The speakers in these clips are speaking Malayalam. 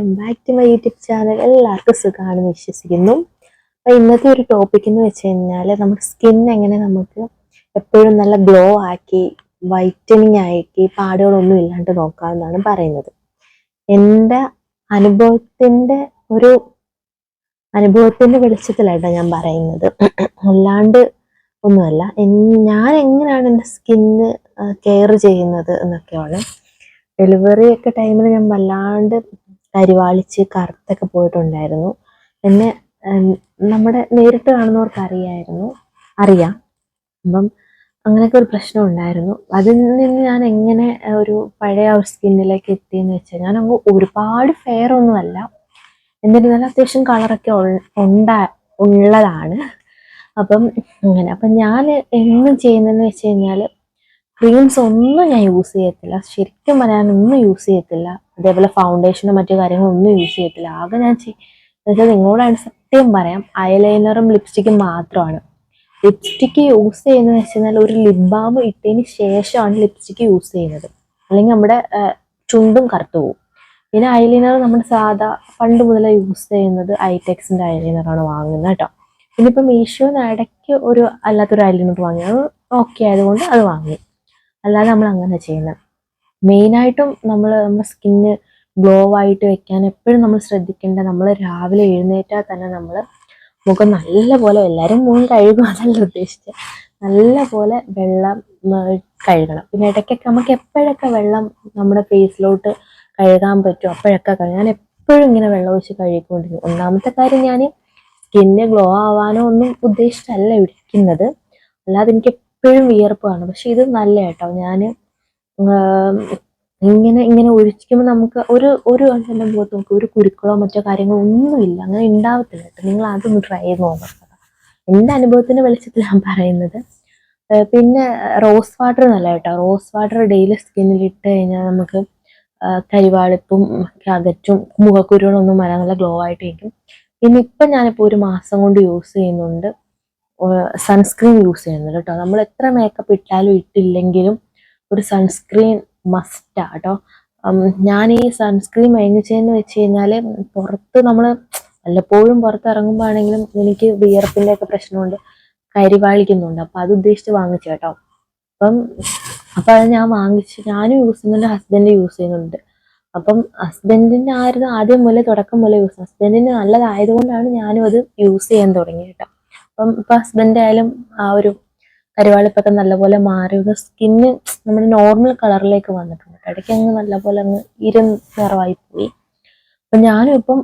Welcome back to my YouTube channel എല്ലാവർക്കും സുഖമാണെന്ന് വിശ്വസിക്കുന്നു. അപ്പോൾ ഇന്നത്തെ ഒരു ടോപ്പിക് എന്ന് വെച്ച് കഴിഞ്ഞാൽ നമ്മുടെ സ്കിൻ എങ്ങനെ നമുക്ക് എപ്പോഴും നല്ല ഗ്ലോ ആക്കി വൈറ്റനിങ് ആക്കി പാടുകളൊന്നും ഇല്ലാണ്ട് നോക്കാമെന്നാണ് പറയുന്നത്. എന്റെ അനുഭവത്തിന്റെ ഒരു അനുഭവത്തിന്റെ വെളിച്ചത്തിലായിട്ടാണ് ഞാൻ പറയുന്നത്. അല്ലാണ്ട് ഒന്നുമല്ല. ഞാൻ എങ്ങനെയാണ് എന്റെ സ്കിന്ന് കെയർ ചെയ്യുന്നത് എന്നൊക്കെയാണ് ഡെലിവറി ഒക്കെ ടൈമിൽ ഞാൻ വല്ലാണ്ട് കരിവാളിച്ച് കറുത്തൊക്കെ പോയിട്ടുണ്ടായിരുന്നു. എന്നെ നമ്മുടെ നേരിട്ട് കാണുന്നവർക്ക് അറിയായിരുന്നു. അറിയാം. അപ്പം അങ്ങനെയൊക്കെ ഒരു പ്രശ്നം ഉണ്ടായിരുന്നു. അതിൽ നിന്ന് ഞാൻ എങ്ങനെ ഒരു പഴയ ഒരു സ്കിന്നിലേക്ക് എത്തിയെന്ന് വെച്ചാൽ ഞാൻ അങ്ങ് ഒരുപാട് ഫെയർ ഒന്നുമല്ല എന്നിരുന്നാലും അത്യാവശ്യം കളറൊക്കെ ഉണ്ടാ ഉള്ളതാണ്. അപ്പം അങ്ങനെ അപ്പം ഞാൻ എന്നും ചെയ്യുന്നതെന്ന് വെച്ച് കഴിഞ്ഞാൽ ക്രീംസ് ഒന്നും ഞാൻ യൂസ് ചെയ്യത്തില്ല. ശരിക്കും പറയാൻ ഒന്നും യൂസ് ചെയ്യത്തില്ല. അതേപോലെ ഫൗണ്ടേഷനും മറ്റു കാര്യങ്ങളും ഒന്നും യൂസ് ചെയ്യത്തില്ല. ആകെ ഞാൻ വെച്ചാൽ നിങ്ങളോടാണ് സത്യം പറയാം ഐലൈനറും ലിപ്സ്റ്റിക്കും മാത്രമാണ്. ലിപ്സ്റ്റിക്ക് യൂസ് ചെയ്യുന്നത് വെച്ച് കഴിഞ്ഞാൽ ഒരു ലിപ് ബാം ഇട്ടതിന് ശേഷമാണ് ലിപ്സ്റ്റിക്ക് യൂസ് ചെയ്യുന്നത്. അല്ലെങ്കിൽ നമ്മുടെ ചുണ്ടും കറുത്തു പോകും. പിന്നെ ഐലൈനർ നമ്മൾ സാധാ പണ്ട് മുതലേ യൂസ് ചെയ്യുന്നത് ഐടെക്സിന്റെ ഐലൈനറാണ് വാങ്ങുന്നത് കേട്ടോ. പിന്നെ ഇപ്പം മീഷോന്ന് ഇടയ്ക്ക് ഒരു അല്ലാത്തൊരു ഐലൈനർ വാങ്ങി. അത് ഓക്കെ ആയതുകൊണ്ട് അത് വാങ്ങി. അല്ലാതെ നമ്മൾ അങ്ങനെ ചെയ്യുന്നത്. മെയിനായിട്ടും നമ്മൾ നമ്മുടെ സ്കിന്ന് ഗ്ലോ ആയിട്ട് വെക്കാൻ എപ്പോഴും നമ്മൾ ശ്രദ്ധിക്കേണ്ട നമ്മൾ രാവിലെ എഴുന്നേറ്റാൽ തന്നെ നമ്മൾ മുഖം നല്ല പോലെ എല്ലാവരും മുഖം കഴുകും അതല്ല ഉദ്ദേശിച്ചത് നല്ല പോലെ വെള്ളം കഴുകണം. പിന്നെ ഇടയ്ക്കൊക്കെ നമുക്ക് എപ്പോഴൊക്കെ വെള്ളം നമ്മുടെ ഫേസിലോട്ട് കഴുകാൻ പറ്റും അപ്പോഴൊക്കെ കഴുകാൻ എപ്പോഴും ഇങ്ങനെ വെള്ളം ഒഴിച്ച് കഴുകിക്കൊണ്ടിരിക്കും. ഒന്നാമത്തെ കാര്യം ഞാൻ സ്കിന്ന് ഗ്ലോ ആവാനോ ഒന്നും ഉദ്ദേശിച്ചല്ല ഇരിക്കുന്നത്. അല്ലാതെ എനിക്ക് എപ്പോഴും വിയർപ്പ് കാണും. പക്ഷെ ഇത് നല്ല കേട്ടോ ഞാൻ ഇങ്ങനെ ഇങ്ങനെ ഒഴിക്കുമ്പോൾ നമുക്ക് ഒരു ഒരു കണ്ണിന്റെ പോകത്ത് നമുക്ക് ഒരു കുരുക്കളോ മറ്റോ കാര്യങ്ങളോ ഒന്നുമില്ല. അങ്ങനെ ഉണ്ടാവത്തില്ല കേട്ടോ. നിങ്ങൾ അതൊന്ന് ട്രൈ ചെയ്ത് നോക്കണം എന്റെ അനുഭവത്തിന്റെ വെളിച്ചത്തിൽ ഞാൻ പറയുന്നത് പിന്നെ റോസ് വാട്ടർ നല്ല കേട്ടോ. റോസ് വാട്ടർ ഡെയിലി സ്കിന്നിൽ ഇട്ട് കഴിഞ്ഞാൽ നമുക്ക് കരിവാളിപ്പും ഒക്കെ അകറ്റും മുഖക്കുരുകളൊന്നും വരാൻ നല്ല ഗ്ലോ ആയിട്ടിരിക്കും. പിന്നെ ഇപ്പം ഞാനിപ്പോൾ ഒരു മാസം കൊണ്ട് യൂസ് ചെയ്യുന്നുണ്ട് സൺസ്ക്രീൻ യൂസ് ചെയ്യുന്നുണ്ട് കേട്ടോ. നമ്മൾ എത്ര മേക്കപ്പ് ഇട്ടാലും ഇട്ടില്ലെങ്കിലും ഒരു സൺസ്ക്രീൻ മസ്റ്റാ കേട്ടോ ഞാൻ ഈ സൺസ്ക്രീൻ വാങ്ങിച്ചതെന്ന് വെച്ച് കഴിഞ്ഞാൽ പുറത്ത് നമ്മൾ വല്ലപ്പോഴും പുറത്തിറങ്ങുമ്പോഴാണെങ്കിലും എനിക്ക് വിയർപ്പിന്റെ ഒക്കെ പ്രശ്നമുണ്ട് കരിവാളിക്കുന്നുണ്ട്. അപ്പം അത് ഉദ്ദേശിച്ച് വാങ്ങിച്ചു കേട്ടോ അപ്പം അപ്പം അത് ഞാൻ വാങ്ങിച്ച് ഞാനും യൂസ് ചെയ്യുന്നുണ്ട് ഹസ്ബൻഡ് യൂസ് ചെയ്യുന്നുണ്ട്. അപ്പം ഹസ്ബൻഡിന്റെ ആയിരുന്നു ആദ്യം മുതലേ തുടക്കം മുതലേ യൂസ് ഹസ്ബൻഡിന് നല്ലതായതുകൊണ്ടാണ് ഞാനും അത് യൂസ് ചെയ്യാൻ തുടങ്ങിയത് കേട്ടോ അപ്പം ഇപ്പം ഹസ്ബൻഡ് ആയാലും ആ ഒരു കരിവാളിപ്പൊക്കെ നല്ലപോലെ മാറി സ്കിന്ന് നമ്മുടെ നോർമൽ കളറിലേക്ക് വന്നിട്ടുണ്ട്. ഇടയ്ക്ക് അങ്ങ് നല്ലപോലെ അങ്ങ് ഇര നിറവായി പോയി. അപ്പൊ ഞാനും ഇപ്പം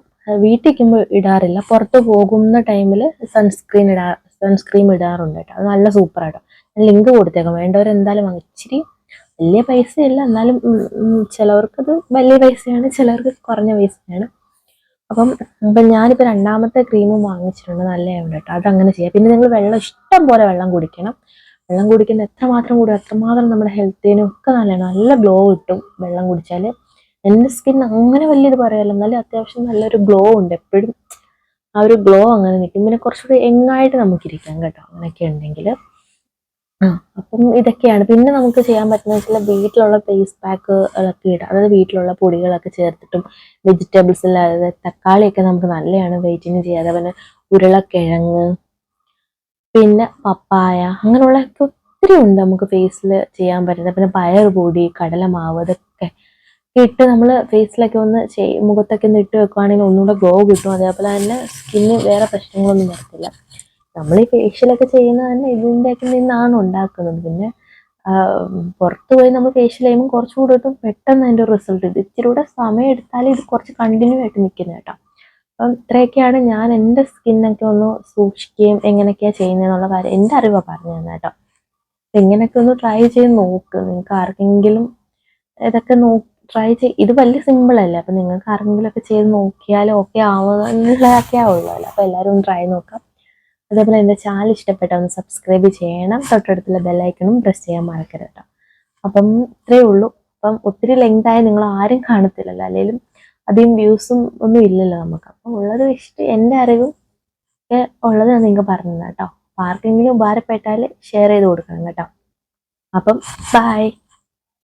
വീട്ടിൽ നിൽക്കുമ്പോൾ ഇടാറില്ല. പുറത്ത് പോകുന്ന ടൈമിൽ സൺസ്ക്രീൻ ഇടാ സൺസ്ക്രീൻ ഇടാറുണ്ട് കേട്ടോ. അത് നല്ല സൂപ്പർ ആട്ടോ. ഞാൻ ലിങ്ക് കൊടുത്തേക്കാം. വേണ്ടവർ എന്തായാലും ഇച്ചിരി വലിയ പൈസയല്ല എന്നാലും ചിലവർക്കത് വലിയ പൈസയാണ് ചിലവർക്ക് കുറഞ്ഞ പൈസയാണ്. അപ്പം ഇപ്പം ഞാനിപ്പോൾ രണ്ടാമത്തെ ക്രീമും വാങ്ങിച്ചിട്ടുണ്ട്. നല്ലതാണ് കേട്ടോ. അതങ്ങനെ ചെയ്യാം. പിന്നെ നിങ്ങൾ വെള്ളം ഇഷ്ടം പോലെ വെള്ളം കുടിക്കണം. വെള്ളം കുടിക്കുന്ന എത്രമാത്രം കൂടും അത്രമാത്രം നമ്മുടെ ഹെൽത്തിനും ഒക്കെ നല്ലതാണ് നല്ല ഗ്ലോ കിട്ടും വെള്ളം കുടിച്ചാൽ എന്റെ സ്കിൻ അങ്ങനെ വലിയത് പറയാമല്ലോ നല്ല അത്യാവശ്യം നല്ലൊരു ഗ്ലോ ഉണ്ട്. എപ്പോഴും ആ ഒരു ഗ്ലോ അങ്ങനെ നിൽക്കും. പിന്നെ കുറച്ചുകൂടി യങ്ങായിട്ട് നമുക്കിരിക്കാം കേട്ടോ. അങ്ങനെയൊക്കെ ഉണ്ടെങ്കിൽ അപ്പം ഇതൊക്കെയാണ്. പിന്നെ നമുക്ക് ചെയ്യാൻ പറ്റുന്നത് വെച്ചാൽ വീട്ടിലുള്ള ഫേസ് പാക്ക് ഒക്കെ ഇടാം അതായത് വീട്ടിലുള്ള പൊടികളൊക്കെ ചേർത്തിട്ടും വെജിറ്റബിൾസ് അതായത് തക്കാളിയൊക്കെ നമുക്ക് നല്ലതാണ്. വെയിറ്റിന് ചെയ്യാതെ. പിന്നെ ഉരുളക്കിഴങ്ങ് പിന്നെ പപ്പായ അങ്ങനെയുള്ളതൊക്കെ ഒത്തിരി ഉണ്ട് നമുക്ക് ഫേസിൽ ചെയ്യാൻ പറ്റുന്നത്. പിന്നെ പയർ പൊടി കടലമാവ് ഇതൊക്കെ ഇട്ട് നമ്മൾ ഫേസിലൊക്കെ ഒന്ന് ചെയ് മുഖത്തൊക്കെ ഒന്ന് ഇട്ട് വെക്കുവാണെങ്കിൽ ഒന്നുകൂടെ ഗ്ലോ കിട്ടും. അതേപോലെ തന്നെ സ്കിന്ന് വേറെ പ്രശ്നങ്ങളൊന്നും വരത്തില്ല. നമ്മൾ ഈ ഫേഷ്യലൊക്കെ ചെയ്യുന്നത് തന്നെ ഇതിന്റെയൊക്കെ നിന്നാണ് ഉണ്ടാക്കുന്നത്. പിന്നെ പുറത്ത് പോയി നമ്മൾ ഫേഷ്യൽ ചെയ്യുമ്പോൾ കുറച്ചും കൂടെ കിട്ടും പെട്ടെന്ന് അതിന്റെ റിസൾട്ട് ഇത് ഇച്ചിരി കൂടെ സമയം എടുത്താലും ഇത് കുറച്ച് കണ്ടിന്യൂ ആയിട്ട് നിൽക്കുന്നത് കേട്ടോ. അപ്പം ഇത്രയൊക്കെയാണ് ഞാൻ എന്റെ സ്കിന്നൊക്കെ ഒന്ന് സൂക്ഷിക്കുകയും എങ്ങനെയൊക്കെയാണ് ചെയ്യുന്നതെന്നുള്ള കാര്യം എന്റെ അറിവാണ് പറഞ്ഞു തന്നെ കേട്ടോ. അപ്പം ഇങ്ങനെയൊക്കെ ഒന്ന് ട്രൈ ചെയ്ത് നോക്ക്. നിങ്ങൾക്ക് ആർക്കെങ്കിലും ഇതൊക്കെ നോ ട്രൈ ചെയ് ഇത് വലിയ സിമ്പിൾ അല്ലേ? അപ്പം നിങ്ങൾക്ക് ആർക്കെങ്കിലും ഒക്കെ ചെയ്ത് നോക്കിയാൽ ഓക്കെ ആവുന്നതൊക്കെ ആവുള്ളൂ അപ്പോൾ എല്ലാവരും ഒന്ന് ട്രൈ നോക്കാം. അതേപോലെ എന്റെ ചാനൽ ഇഷ്ടപ്പെട്ട ഒന്ന് സബ്സ്ക്രൈബ് ചെയ്യണം. തൊട്ടടുത്തുള്ള ബെല്ലൈക്കണും പ്രസ് ചെയ്യാൻ മറക്കരുത് കേട്ടോ. അപ്പം ഇത്രയേ ഉള്ളൂ. അപ്പം ഒത്തിരി ലെങ്ത് ആയി നിങ്ങൾ ആരും കാണത്തില്ലല്ലോ. അല്ലെങ്കിലും അധികം വ്യൂസും ഒന്നും ഇല്ലല്ലോ നമുക്ക്. അപ്പം ഉള്ളത് വെച്ചിട്ട് എന്റെ അറിവും ഉള്ളത് ഞാൻ നിങ്ങൾക്ക് പറഞ്ഞത് കേട്ടോ. ആർക്കെങ്കിലും ഉപകാരപ്പെട്ടാൽ ഷെയർ ചെയ്ത് കൊടുക്കണം കേട്ടോ. അപ്പം ബൈ